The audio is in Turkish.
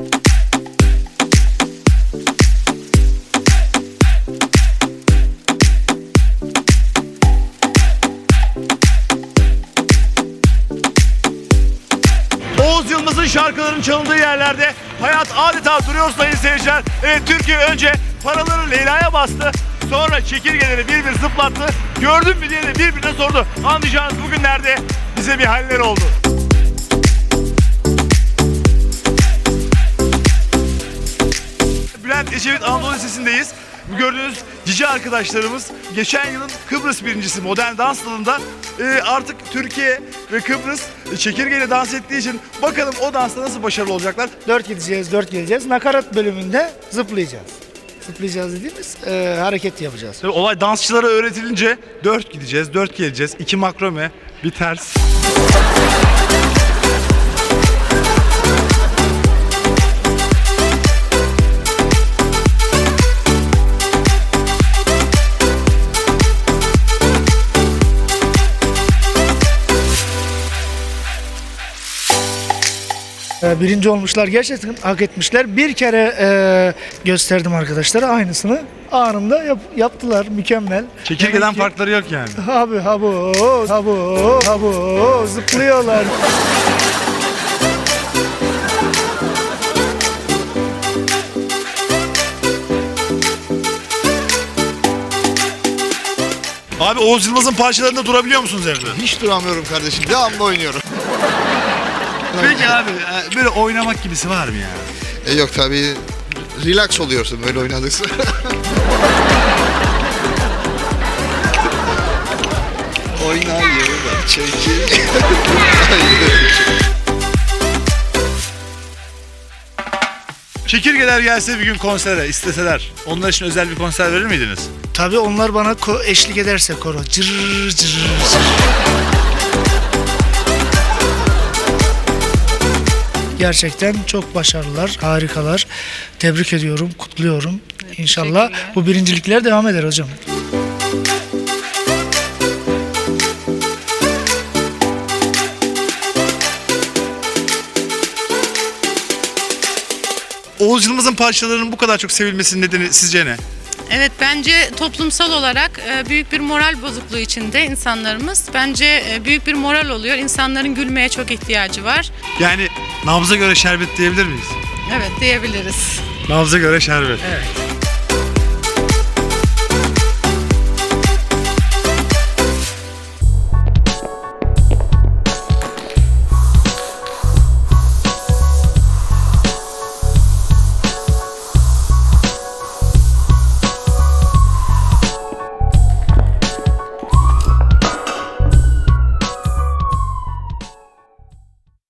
Oğuz Yılmaz'ın şarkılarının çalındığı yerlerde hayat adeta duruyor sayın seyirciler. Evet Türkiye önce paraları Leyla'ya bastı. Sonra çekirgeleri bir bir zıplattı. Gördün mü diye de birbirine sordu. Anlayacağınız bugünlerde bize bir haller oldu. Ecevit Anadolu Lisesi'ndeyiz. Gördüğünüz cici arkadaşlarımız geçen yılın Kıbrıs birincisi modern dans dalında e, artık Türkiye ve Kıbrıs çekirgeyle dans ettiği için bakalım o dansta nasıl başarılı olacaklar. 4 gideceğiz, 4 geleceğiz. Nakarat bölümünde zıplayacağız. Zıplayacağız dediğimiz e, hareket yapacağız. Tabii olay dansçılara öğretilince 4 gideceğiz, 4 geleceğiz, 2 makrome, bir ters. E, birinci olmuşlar gerçekten hak etmişler. Bir kere e, gösterdim arkadaşlara aynısını. Anında yap- yaptılar mükemmel. Çekirgeden Demek ki- farkları yok yani. Abi habo, habo, habo zıplıyorlar. Abi Oğuz Yılmaz'ın parçalarında durabiliyor musunuz evde? Hiç duramıyorum kardeşim. Devamlı oynuyorum. Peki abi e, böyle oynamak gibisi var mı ya? E yok tabii relax oluyorsun böyle oynadıkça. Oynayır da çekil. Çekirgeler gelse bir gün konsere isteseler onlar için özel bir konser verir miydiniz? Tabii onlar bana ko- eşlik ederse koro. Cır cır cır. Gerçekten çok başarılılar, harikalar. Tebrik ediyorum, kutluyorum. İnşallah bu birincilikler devam eder hocam. Oğuz Yılmaz'ın parçalarının bu kadar çok sevilmesinin nedeni sizce ne? Evet bence toplumsal olarak e, büyük bir moral bozukluğu içinde insanlarımız. Bence e, büyük bir moral oluyor. İnsanların gülmeye çok ihtiyacı var. Yani nabza göre şerbet diyebilir miyiz? Evet diyebiliriz. Nabza göre şerbet. Evet.